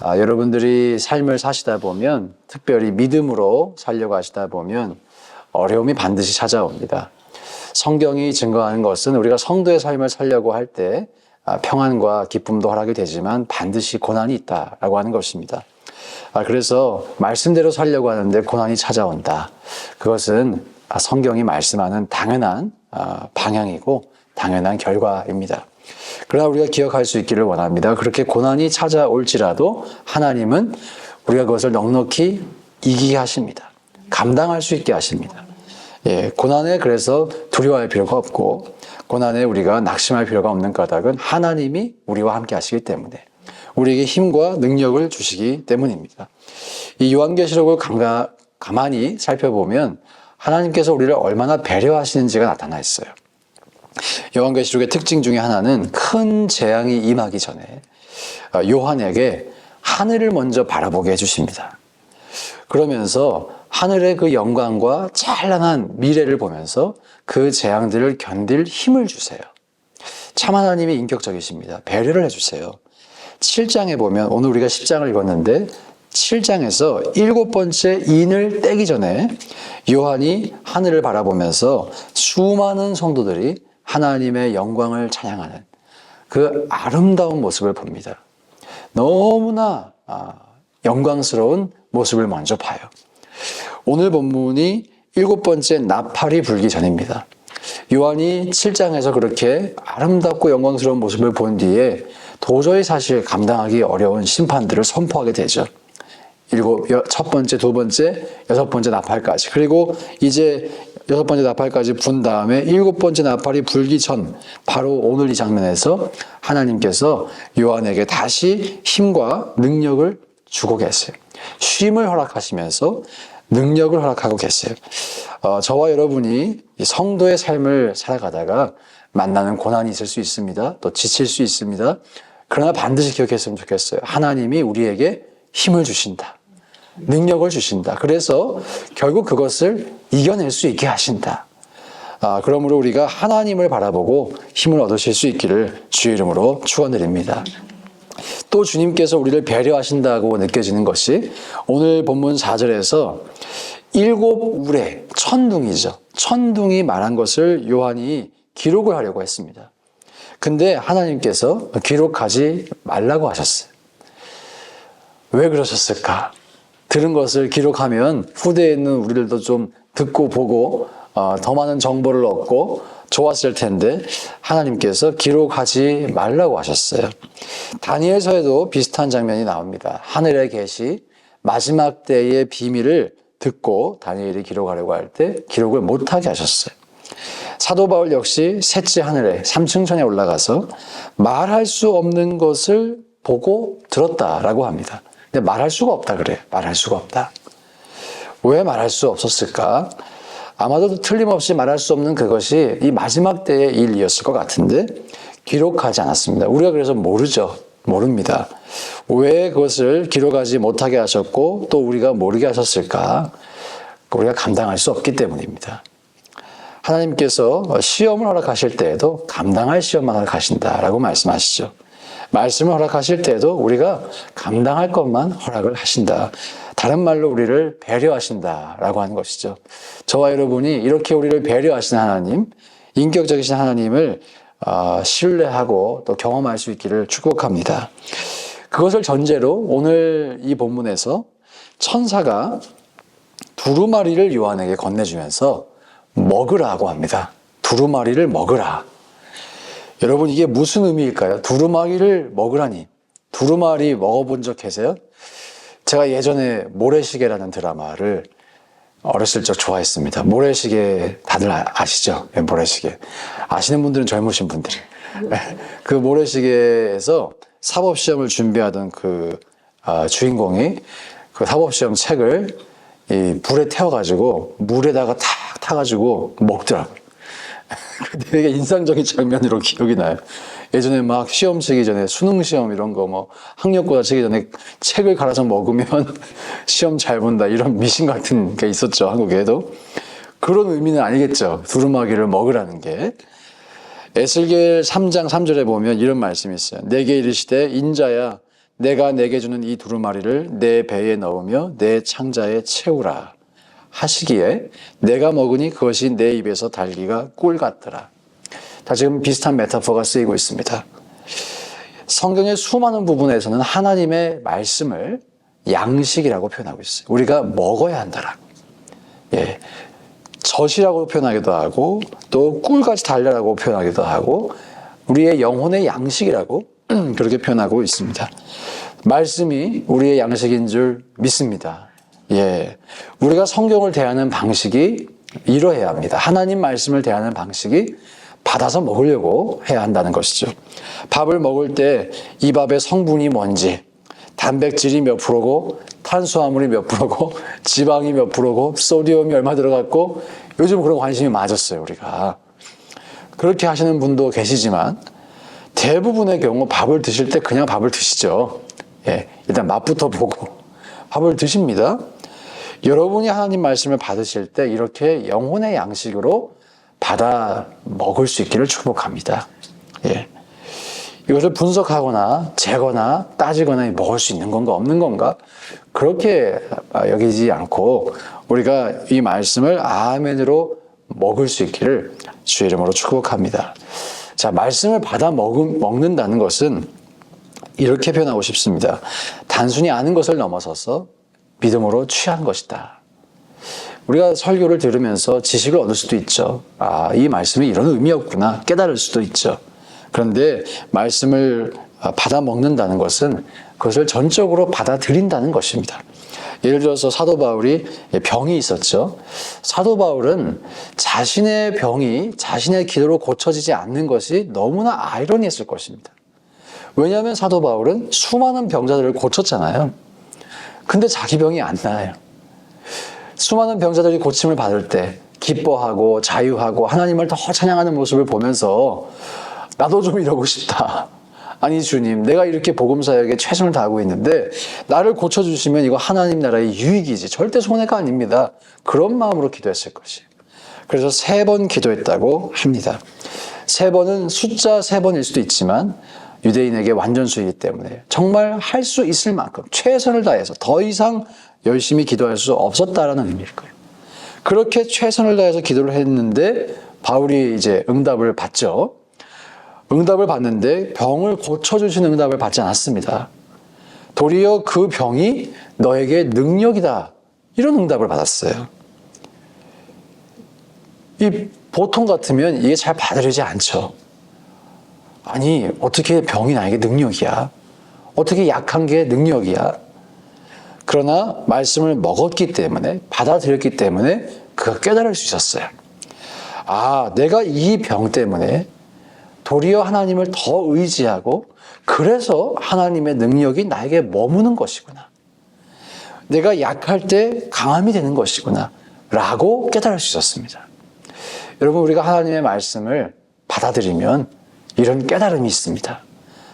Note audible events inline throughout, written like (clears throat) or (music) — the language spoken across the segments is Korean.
아, 여러분들이 삶을 사시다 보면 특별히 믿음으로 살려고 하시다 보면 어려움이 반드시 찾아옵니다. 성경이 증거하는 것은 우리가 성도의 삶을 살려고 할때 아, 평안과 기쁨도 허락이 되지만 반드시 고난이 있다라고 하는 것입니다. 아, 그래서 말씀대로 살려고 하는데 고난이 찾아온다. 그것은 아, 성경이 말씀하는 당연한 아, 방향이고 당연한 결과입니다. 그러나 우리가 기억할 수 있기를 원합니다. 그렇게 고난이 찾아올지라도 하나님은 우리가 그것을 넉넉히 이기게 하십니다. 감당할 수 있게 하십니다. 예, 고난에 그래서 두려워할 필요가 없고 고난에 우리가 낙심할 필요가 없는 까닭은 하나님이 우리와 함께 하시기 때문에 우리에게 힘과 능력을 주시기 때문입니다. 이 요한계시록을 가만히 살펴보면 하나님께서 우리를 얼마나 배려하시는지가 나타나 있어요. 요한계시록의 특징 중에 하나는 큰 재앙이 임하기 전에 어, 요한에게 하늘을 먼저 바라보게 해주십니다. 그러면서 하늘의 그 영광과 찬란한 미래를 보면서 그 재앙들을 견딜 힘을 주세요. 참 하나님이 인격적이십니다. 배려를 해주세요. 7장에 보면 오늘 우리가 10장을 읽었는데 7장에서 일곱 번째 인을 떼기 전에 요한이 하늘을 바라보면서 수많은 성도들이 하나님의 영광을 찬양하는 그 아름다운 모습을 봅니다. 너무나 아, 영광스러운 모습을 먼저 봐요. 오늘 본문이 일곱 번째 나팔이 불기 전입니다. 요한이 7장에서 그렇게 아름답고 영광스러운 모습을 본 뒤에 도저히 사실 감당하기 어려운 심판들을 선포하게 되죠. 일곱, 여- 첫 번째, 두 번째, 여섯 번째 나팔까지. 그리고 이제 여섯 번째 나팔까지 분 다음에 일곱 번째 나팔이 불기 전, 바로 오늘 이 장면에서 하나님께서 요한에게 다시 힘과 능력을 주고 계세요. 쉼을 허락하시면서 능력을 허락하고 계세요. 어, 저와 여러분이 이 성도의 삶을 살아가다가 만나는 고난이 있을 수 있습니다. 또 지칠 수 있습니다. 그러나 반드시 기억했으면 좋겠어요. 하나님이 우리에게 힘을 주신다. 능력을 주신다. 그래서 결국 그것을 이겨낼 수 있게 하신다. 아, 그러므로 우리가 하나님을 바라보고 힘을 얻으실 수 있기를 주의 이름으로 축원드립니다. 또 주님께서 우리를 배려하신다고 느껴지는 것이 오늘 본문 4절에서 일곱 울의 천둥이죠. 천둥이 말한 것을 요한이 기록을 하려고 했습니다. 근데 하나님께서 기록하지 말라고 하셨어요. 왜 그러셨을까? 들은 것을 기록하면 후대에 있는 우리들도 좀 듣고 보고 어, 더 많은 정보를 얻고 좋았을 텐데 하나님께서 기록하지 말라고 하셨어요. 다니엘서에도 비슷한 장면이 나옵니다. 하늘에 계시 마지막 때의 비밀을 듣고 다니엘이 기록하려고 할 때 기록을 못하게 하셨어요. 사도 바울 역시 셋째 하늘에 삼층천에 올라가서 말할 수 없는 것을 보고 들었다라고 합니다. 근데 말할 수가 없다 그래요. 말할 수가 없다. 왜 말할 수 없었을까? 아마도 틀림없이 말할 수 없는 그것이 이 마지막 때의 일이었을 것 같은데 기록하지 않았습니다. 우리가 그래서 모르죠. 모릅니다. 왜 그것을 기록하지 못하게 하셨고 또 우리가 모르게 하셨을까? 우리가 감당할 수 없기 때문입니다. 하나님께서 시험을 허락하실 때에도 감당할 시험만 허락하신다라고 말씀하시죠. 말씀을 허락하실 때에도 우리가 감당할 것만 허락을 하신다. 다른 말로 우리를 배려하신다라고 하는 것이죠. 저와 여러분이 이렇게 우리를 배려하신 하나님, 인격적이신 하나님을 어, 신뢰하고 또 경험할 수 있기를 축복합니다. 그것을 전제로 오늘 이 본문에서 천사가 두루마리를 요한에게 건네주면서 먹으라고 합니다. 두루마리를 먹으라. 여러분 이게 무슨 의미일까요? 두루마리를 먹으라니. 두루마리 먹어본 적 계세요? 제가 예전에 모래시계라는 드라마를 어렸을 적 좋아했습니다. 모래시계 다들 아- 아시죠? 예, 모래시계. 아시는 분들은 젊으신 분들이. 그 모래시계에서 사법시험을 준비하던 그 아, 주인공이 그 사법시험 책을 이 불에 태워가지고 물에다가 탁 타가지고 먹더라고요. (laughs) 근데 되게 인상적인 장면으로 기억이 나요. 예전에 막 시험 치기 전에 수능 시험 이런 거 뭐 학력고사 치기 전에 책을 갈아서 먹으면 (laughs) 시험 잘 본다 이런 미신 같은 게 있었죠 한국에도. 그런 의미는 아니겠죠. 두루마기를 먹으라는 게. 에스겔 3장 3절에 보면 이런 말씀이 있어요. 내게 이르시되 인자야 내가 내게 주는 이 두루마리를 내 배에 넣으며 내 창자에 채우라 하시기에 내가 먹으니 그것이 내 입에서 달기가 꿀 같더라. 다 지금 비슷한 메타포가 쓰이고 있습니다. 성경의 수많은 부분에서는 하나님의 말씀을 양식이라고 표현하고 있어요. 우리가 먹어야 한다라고. 예. 젖이라고 표현하기도 하고 또 꿀같이 달려라고 표현하기도 하고 우리의 영혼의 양식이라고 (clears throat) 그렇게 표현하고 있습니다. 말씀이 우리의 양식인 줄 믿습니다. 예. 우리가 성경을 대하는 방식이 이러해야 합니다. 하나님 말씀을 대하는 방식이 받아서 먹으려고 해야 한다는 것이죠. 밥을 먹을 때 이 밥의 성분이 뭔지, 단백질이 몇 프로고, 탄수화물이 몇 프로고, (laughs) 지방이 몇 프로고, 소디움이 얼마 들어갔고, 요즘 그런 관심이 많아졌어요, 우리가. 그렇게 하시는 분도 계시지만, 대부분의 경우 밥을 드실 때 그냥 밥을 드시죠. 예, 일단 맛부터 보고 밥을 드십니다. 여러분이 하나님 말씀을 받으실 때 이렇게 영혼의 양식으로 받아 먹을 수 있기를 축복합니다. 예. 이것을 분석하거나 재거나 따지거나 먹을 수 있는 건가 없는 건가 그렇게 여기지 않고 우리가 이 말씀을 아멘으로 먹을 수 있기를 주의 이름으로 축복합니다. 자, 말씀을 받아 먹, 먹는다는 것은 이렇게 표현하고 싶습니다. 단순히 아는 것을 넘어서서 믿음으로 취한 것이다. 우리가 설교를 들으면서 지식을 얻을 수도 있죠. 아, 이 말씀이 이런 의미였구나. 깨달을 수도 있죠. 그런데 말씀을 받아 먹는다는 것은 그것을 전적으로 받아들인다는 것입니다. 예를 들어서 사도 바울이 병이 있었죠. 사도 바울은 자신의 병이 자신의 기도로 고쳐지지 않는 것이 너무나 아이러니했을 것입니다. 왜냐하면 사도 바울은 수많은 병자들을 고쳤잖아요. 근데 자기 병이 안 나아요. 수많은 병자들이 고침을 받을 때 기뻐하고 자유하고 하나님을 더 찬양하는 모습을 보면서 나도 좀 이러고 싶다. 아니 주님, 내가 이렇게 복음 사역에 최선을 다하고 있는데 나를 고쳐 주시면 이거 하나님 나라의 유익이지 절대 손해가 아닙니다. 그런 마음으로 기도했을 것이에요. 그래서 세 번 기도했다고 합니다. 세 번은 숫자 세 번일 수도 있지만 유대인에게 완전수이기 때문에 정말 할 수 있을 만큼 최선을 다해서 더 이상 열심히 기도할 수 없었다라는 의미일 거예요. 그렇게 최선을 다해서 기도를 했는데 바울이 이제 응답을 받죠. 응답을 받는데 병을 고쳐주신 응답을 받지 않았습니다. 도리어 그 병이 너에게 능력이다. 이런 응답을 받았어요. 이 보통 같으면 이게 잘 받아들이지 않죠. 아니, 어떻게 병이 나에게 능력이야? 어떻게 약한 게 능력이야? 그러나 말씀을 먹었기 때문에, 받아들였기 때문에 그가 깨달을 수 있었어요. 아, 내가 이 병 때문에 도리어 하나님을 더 의지하고 그래서 하나님의 능력이 나에게 머무는 것이구나. 내가 약할 때 강함이 되는 것이구나. 라고 깨달을 수 있었습니다. 여러분, 우리가 하나님의 말씀을 받아들이면 이런 깨달음이 있습니다.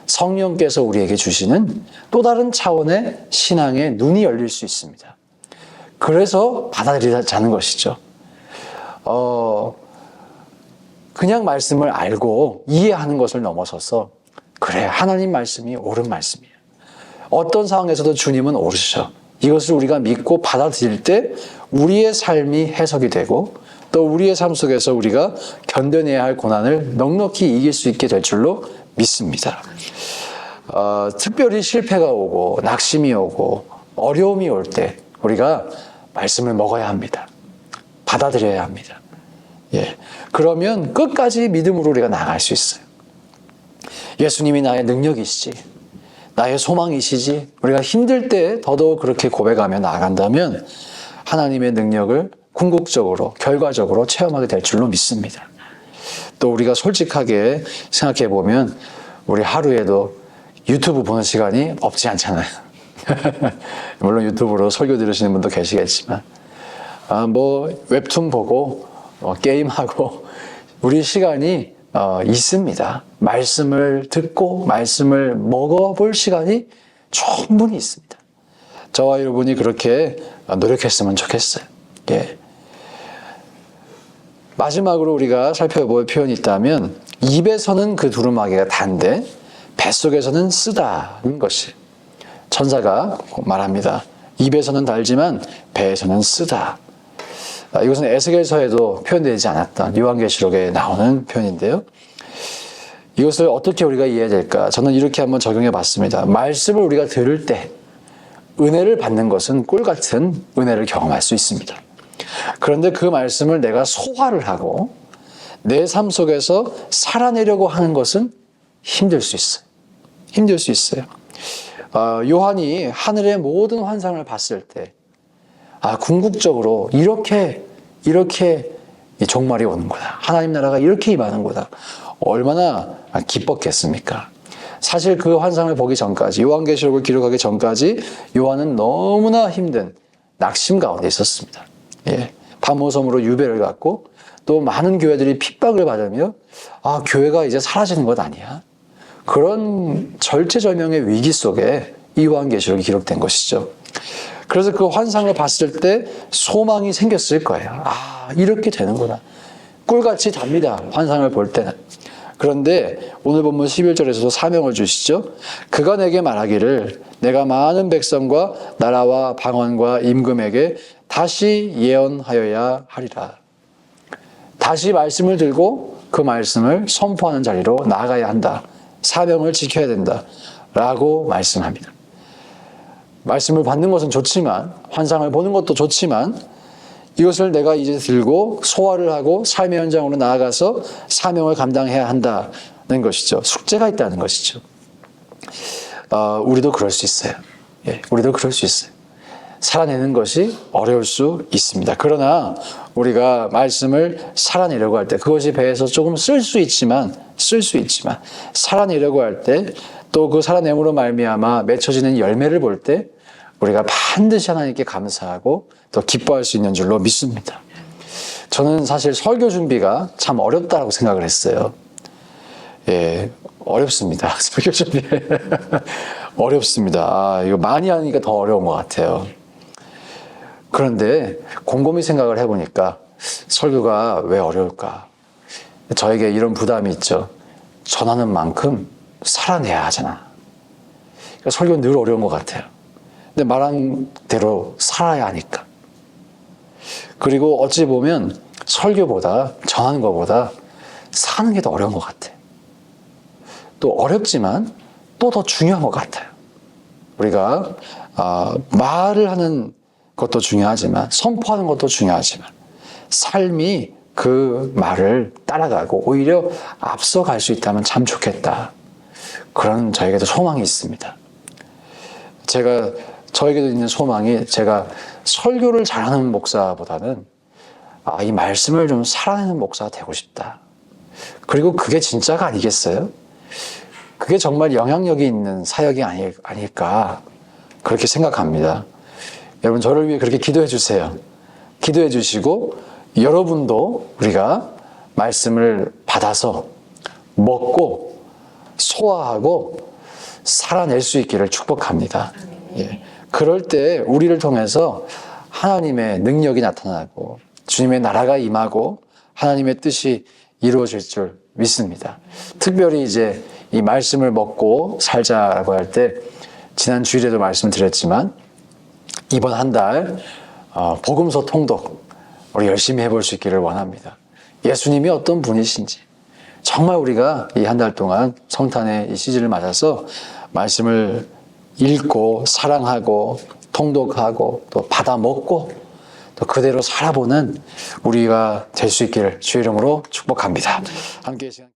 성령께서 우리에게 주시는 또 다른 차원의 신앙의 눈이 열릴 수 있습니다. 그래서 받아들이자는 것이죠. 어, 그냥 말씀을 알고 이해하는 것을 넘어서서 그래 하나님 말씀이 옳은 말씀이에요. 어떤 상황에서도 주님은 옳으셔. 이것을 우리가 믿고 받아들일 때 우리의 삶이 해석이 되고 또 우리의 삶 속에서 우리가 견뎌내야 할 고난을 넉넉히 이길 수 있게 될 줄로 믿습니다. 어, 특별히 실패가 오고 낙심이 오고 어려움이 올 때 우리가 말씀을 먹어야 합니다. 받아들여야 합니다. 예. 그러면 끝까지 믿음으로 우리가 나갈 수 있어요. 예수님이 나의 능력이시지. 나의 소망이시지. 우리가 힘들 때 더더욱 그렇게 고백하며 나아간다면 하나님의 능력을 궁극적으로, 결과적으로 체험하게 될 줄로 믿습니다. 또 우리가 솔직하게 생각해 보면 우리 하루에도 유튜브 보는 시간이 없지 않잖아요. (laughs) 물론 유튜브로 설교 들으시는 분도 계시겠지만, 아, 뭐, 웹툰 보고, 어, 게임하고, (laughs) 우리 시간이 어, 있습니다. 말씀을 듣고, 말씀을 먹어볼 시간이 충분히 있습니다. 저와 여러분이 그렇게 노력했으면 좋겠어요. 예. 마지막으로 우리가 살펴볼 표현이 있다면 입에서는 그 두루마기가 단데 뱃속에서는 쓰다는 것이 천사가 말합니다. 입에서는 달지만 배에서는 쓰다. 아, 이것은 에스겔서에도 표현되지 않았던 요한계시록에 나오는 표현인데요. 이것을 어떻게 우리가 이해해야 될까? 저는 이렇게 한번 적용해 봤습니다. 말씀을 우리가 들을 때 은혜를 받는 것은 꿀 같은 은혜를 경험할 수 있습니다. 그런데 그 말씀을 내가 소화를 하고 내 삶 속에서 살아내려고 하는 것은 힘들 수 있어요. 힘들 수 있어요. 어, 요한이 하늘의 모든 환상을 봤을 때, 아, 궁극적으로 이렇게, 이렇게 이 종말이 오는구나. 하나님 나라가 이렇게 임하는구나. 얼마나 기뻤겠습니까? 사실 그 환상을 보기 전까지, 요한계시록을 기록하기 전까지 요한은 너무나 힘든 낙심 가운데 있었습니다. 예. 밤모섬으로 유배를 갖고 또 많은 교회들이 핍박을 받으며 아, 교회가 이제 사라지는 것 아니야. 그런 절체절명의 위기 속에 이 요한계시록이 기록된 것이죠. 그래서 그 환상을 봤을 때 소망이 생겼을 거예요. 아, 이렇게 되는구나. 꿀같이 답니다. 환상을 볼 때는. 그런데 오늘 본문 11절에서도 사명을 주시죠. 그가 내게 말하기를 내가 많은 백성과 나라와 방언과 임금에게 다시 예언하여야 하리라. 다시 말씀을 들고 그 말씀을 선포하는 자리로 나아가야 한다. 사명을 지켜야 된다. 라고 말씀합니다. 말씀을 받는 것은 좋지만, 환상을 보는 것도 좋지만, 이것을 내가 이제 들고 소화를 하고 삶의 현장으로 나아가서 사명을 감당해야 한다는 것이죠. 숙제가 있다는 것이죠. 어, 우리도 그럴 수 있어요. 예, 우리도 그럴 수 있어요. 살아내는 것이 어려울 수 있습니다. 그러나 우리가 말씀을 살아내려고 할 때 그것이 배에서 조금 쓸 수 있지만 쓸 수 있지만 살아내려고 할 때 또 그 살아냄으로 말미암아 맺혀지는 열매를 볼 때 우리가 반드시 하나님께 감사하고 또 기뻐할 수 있는 줄로 믿습니다. 저는 사실 설교 준비가 참 어렵다고 생각을 했어요. 예, 어렵습니다. (laughs) 설교 준비. (laughs) 어렵습니다. 아, 이거 많이 하니까 더 어려운 것 같아요. 그런데 곰곰이 생각을 해보니까 설교가 왜 어려울까? 저에게 이런 부담이 있죠. 전하는 만큼 살아내야 하잖아. 그러니까 설교는 늘 어려운 것 같아요. 근데 말한 대로 살아야 하니까. 그리고 어찌 보면 설교보다 전하는 것보다 사는 게 더 어려운 것 같아. 또 어렵지만 또 더 중요한 것 같아요. 우리가 아, 말을 하는 것도 중요하지만 선포하는 것도 중요하지만 삶이 그 말을 따라가고 오히려 앞서갈 수 있다면 참 좋겠다. 그런 저에게도 소망이 있습니다. 제가 저에게도 있는 소망이 제가 설교를 잘하는 목사보다는 아, 이 말씀을 좀 살아내는 목사가 되고 싶다. 그리고 그게 진짜가 아니겠어요? 그게 정말 영향력이 있는 사역이 아닐까 그렇게 생각합니다. 여러분 저를 위해 그렇게 기도해 주세요. 기도해 주시고 여러분도 우리가 말씀을 받아서 먹고 소화하고 살아낼 수 있기를 축복합니다. 예. 그럴 때 우리를 통해서 하나님의 능력이 나타나고 주님의 나라가 임하고 하나님의 뜻이 이루어질 줄 믿습니다. 특별히 이제 이 말씀을 먹고 살자라고 할 때 지난 주일에도 말씀드렸지만 이번 한달 어, 복음서 통독 우리 열심히 해볼 수 있기를 원합니다. 예수님이 어떤 분이신지 정말 우리가 이 한 달 동안 성탄의 이 시즌을 맞아서 말씀을 읽고 사랑하고 통독하고 또 받아 먹고 또 그대로 살아보는 우리가 될 수 있기를 주 이름으로 축복합니다. 함께 시간